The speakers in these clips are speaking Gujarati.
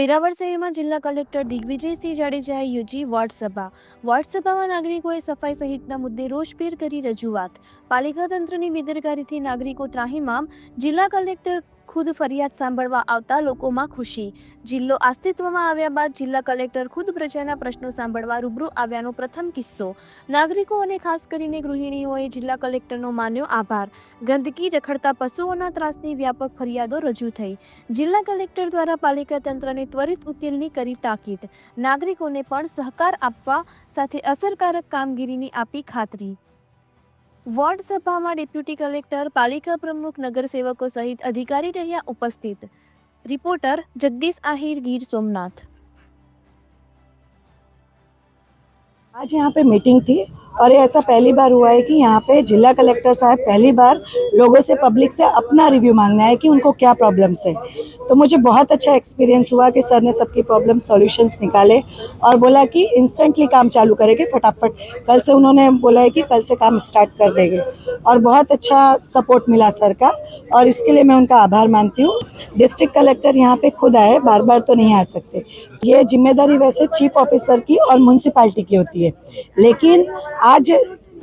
વેરાવળ શહેરમાં જિલ્લા કલેક્ટર દિગ્વિજયસિંહ જાડેજાએ યોજી વોર્ડ સભા. નાગરિકોએ સફાઈ સહિતના મુદ્દે રોષભેર કરી રજૂઆત. પાલિકા તંત્રની બેદરકારીથી નાગરિકો ત્રાહિમામ. જિલ્લા કલેક્ટર ખુદ ફરિયાદ સાંભળવા આવતા લોકોમાં ખુશી. જિલ્લો અસ્તિત્વમાં આવ્યા બાદ જિલ્લા કલેક્ટર ખુદ પ્રજાના પ્રશ્નો સાંભળવા રૂબરૂ આવ્યાનો પ્રથમ કિસ્સો. નાગરિકો અને ખાસ કરીને ગૃહિણીઓએ જિલ્લા કલેક્ટરનો માન્યો આભાર. ગંદકી રખડતા પશુઓના ત્રાસની વ્યાપક ફરિયાદો રજૂ થઈ. જિલ્લા કલેક્ટર દ્વારા પાલિકા તંત્રને ત્વરિત ઉકેલની કરી તાકીદ. નાગરિકોને પણ સહકાર આપવા સાથે અસરકારક કામગીરીની આપી ખાતરી. વોર્ડ સભામાં ડેપ્યુટી કલેક્ટર, પાલિકા પ્રમુખ, નગરસેવકો સહિત અધિકારી રહ્યા ઉપસ્થિત. રિપોર્ટર જગદીશ આહિર, ગીર સોમનાથ. आज यहाँ पे मीटिंग थी और ऐसा पहली बार हुआ है कि यहाँ पे जिला कलेक्टर साहब पहली बार लोगों से पब्लिक से अपना रिव्यू मांगना है कि उनको क्या प्रॉब्लम्स है। तो मुझे बहुत अच्छा एक्सपीरियंस हुआ कि सर ने सबकी प्रॉब्लम सॉल्यूशंस निकाले और बोला कि इंस्टेंटली काम चालू करेंगे, फटाफट। कल से उन्होंने बोला है कि कल से काम स्टार्ट कर देंगे। और बहुत अच्छा सपोर्ट मिला सर का और इसके लिए मैं उनका आभार मानती हूँ। डिस्ट्रिक्ट कलेक्टर यहाँ पर खुद आए, बार बार तो नहीं आ सकते। ये ज़िम्मेदारी वैसे चीफ ऑफिसर की और म्यूनसिपाल्टी की होती है। लेकिन आज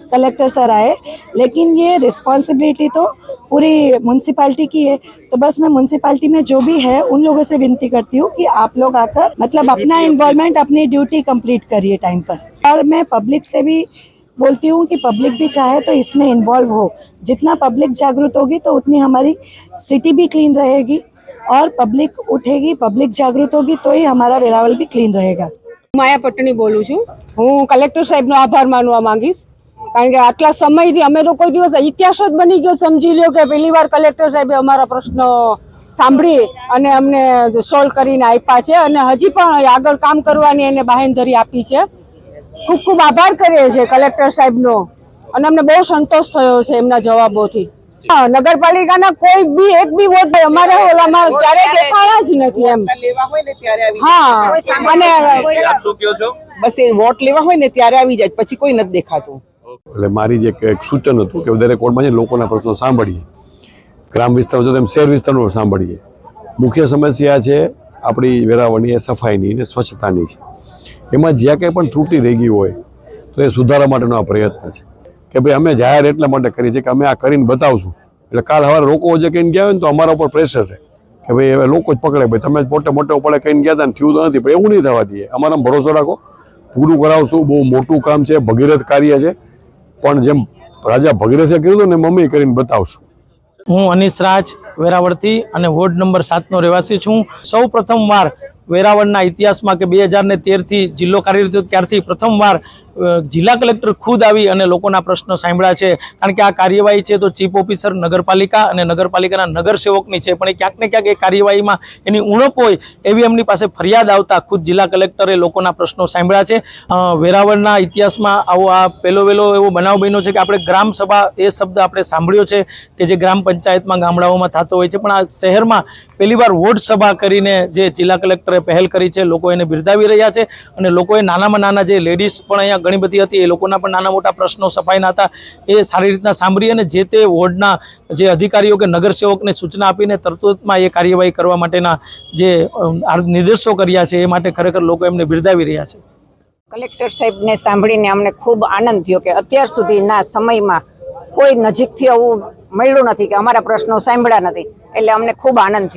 कलेक्टर सर आए लेकिन ये रिस्पॉन्सिबिलिटी तो पूरी म्यूनसिपाल्टी की है। तो बस मैं म्यूनसिपाल्टी में जो भी है उन लोगों से विनती करती हूँ कि आप लोग आकर मतलब अपना इन्वॉल्वमेंट अपनी ड्यूटी कंप्लीट करिए टाइम पर। और मैं पब्लिक से भी बोलती हूँ कि पब्लिक भी चाहे तो इसमें इन्वॉल्व हो। जितना पब्लिक जागरूक होगी तो उतनी हमारी सिटी भी क्लीन रहेगी। और पब्लिक उठेगी पब्लिक जागरूक होगी तो ही हमारा वेरावल भी क्लीन रहेगा। માયા પટણી બોલું છું. હું કલેક્ટર સાહેબનો આભાર માનવા માંગીશ. કારણ કે આટલા સમયથી અમે તો કોઈ દિવસ ઇતિહાસ જ બની ગયો સમજી લ્યો કે પહેલી વાર કલેક્ટર સાહેબે અમારા પ્રશ્નો સાંભળી અને અમને સોલ્વ કરીને આપ્યા છે અને હજી પણ આગળ કામ કરવાની એને બાહેંધરી આપી છે. ખૂબ ખૂબ આભાર કરીએ છીએ કલેક્ટર સાહેબનો. અને અમને બહુ સંતોષ થયો છે એમના જવાબોથી. નગરપાલિકાના કોઈ બી એક બી વોટ અમારે ઓલામાં ક્યારેય દેખાણા જ નથી એમ. લેવા હોય ને ત્યારે આવી હા અને બસ એ વોટ લેવા હોય ને ત્યારે આવી જાય પછી કોઈ નથી દેખાતું. એટલે મારી જે એક એક સૂચન હતું કે દરેક કોર્ટમાં જઈને લોકોના પ્રશ્નો સાંભળીએ. ગ્રામ વિસ્તાર જો તેમ શહેર વિસ્તારનો સાંભળીએ. મુખ્ય સમસ્યા છે આપણી વેરાવળની એ સફાઈની ને સ્વચ્છતાની છે. એમાં જ્યાં કંઈ પણ ત્રુટી રહી ગઈ હોય તો એ સુધારા માટેનો આ પ્રયત્ન છે. કે ભાઈ અમે જાહેર એટલા માટે કરીએ છીએ કે અમે આ કરીને બતાવશું. એટલે કાલ સવારે લોકો જે કહીને ગયા હોય ને તો અમારા ઉપર પ્રેશર રહે કે ભાઈ હવે લોકો જ પકડે. ભાઈ તમે મોટે મોટે પડે કહીને ગયા હતા ને થયું તો નથી. પણ એવું નહીં થવા દઈએ. અમારામાં ભરોસો રાખો. પૂરું કરાવશું. બહુ મોટું કામ છે. ભગીરથ કાર્ય છે. પણ જેમ રાજા ભગીરથે કર્યું હતું ને મમ્મી કરીને બતાવશું. હું અનિશ રાજ વેરાવળથી અને વોર્ડ નંબર સાતનો રહેવાસી છું. સૌ પ્રથમવાર વેરાવળના ઇતિહાસમાં કે બે હજારને તેરથી જિલ્લો કાર્યરત થયો ત્યારથી પ્રથમવાર જિલ્લા કલેક્ટર ખુદ આવી અને લોકોના પ્રશ્નો સાંભળ્યા છે. કારણ કે આ કાર્યવાહી છે તો ચીફ ઓફિસર નગરપાલિકા અને નગરપાલિકાના નગરસેવકની છે. પણ એ ક્યાંક ને ક્યાંક એ કાર્યવાહીમાં એની ઉણપ હોય એવી એમની પાસે ફરિયાદ આવતા ખુદ જિલ્લા કલેક્ટરે લોકોના પ્રશ્નો સાંભળ્યા છે. વેરાવળના ઇતિહાસમાં આવો આ પહેલો વહેલો એવો બનાવ બન્યો છે કે આપણે ગ્રામ સભા એ શબ્દ આપણે સાંભળ્યો છે કે જે ગ્રામ પંચાયતમાં ગામડાઓમાં થતો હોય છે. પણ આ શહેરમાં પહેલીવાર વોર્ડ સભા કરીને જે જિલ્લા કલેક્ટરે પહેલ કરી છે, લોકો એને બિરદાવી રહ્યા છે અને લોકોએ નાનામાં નાના જે લેડીઝ પણ અહીંયા ઘણી બધી હતી, એ લોકોના પણ નાના મોટા પ્રશ્નો સફાઈના હતા. એ સારી રીતના સાંભળી અને જે તે વોર્ડના જે અધિકારીઓ કે નગરસેવકને સૂચના આપીને તરતોતમાં એ કાર્યવાહી કરવા માટેના જે નિર્દેશો કર્યા છે, એ માટે ખરેખર લોકો એમને બિરદાવી રહ્યા છે. કલેક્ટર સાહેબને સાંભળીને અમને ખૂબ આનંદ થયો કે અત્યાર સુધીના સમયમાં કોઈ નજીકથી આવું મળ્યું નથી કે અમારા પ્રશ્નો સાંભળ્યા નથી. એટલે અમને ખૂબ આનંદ થયો.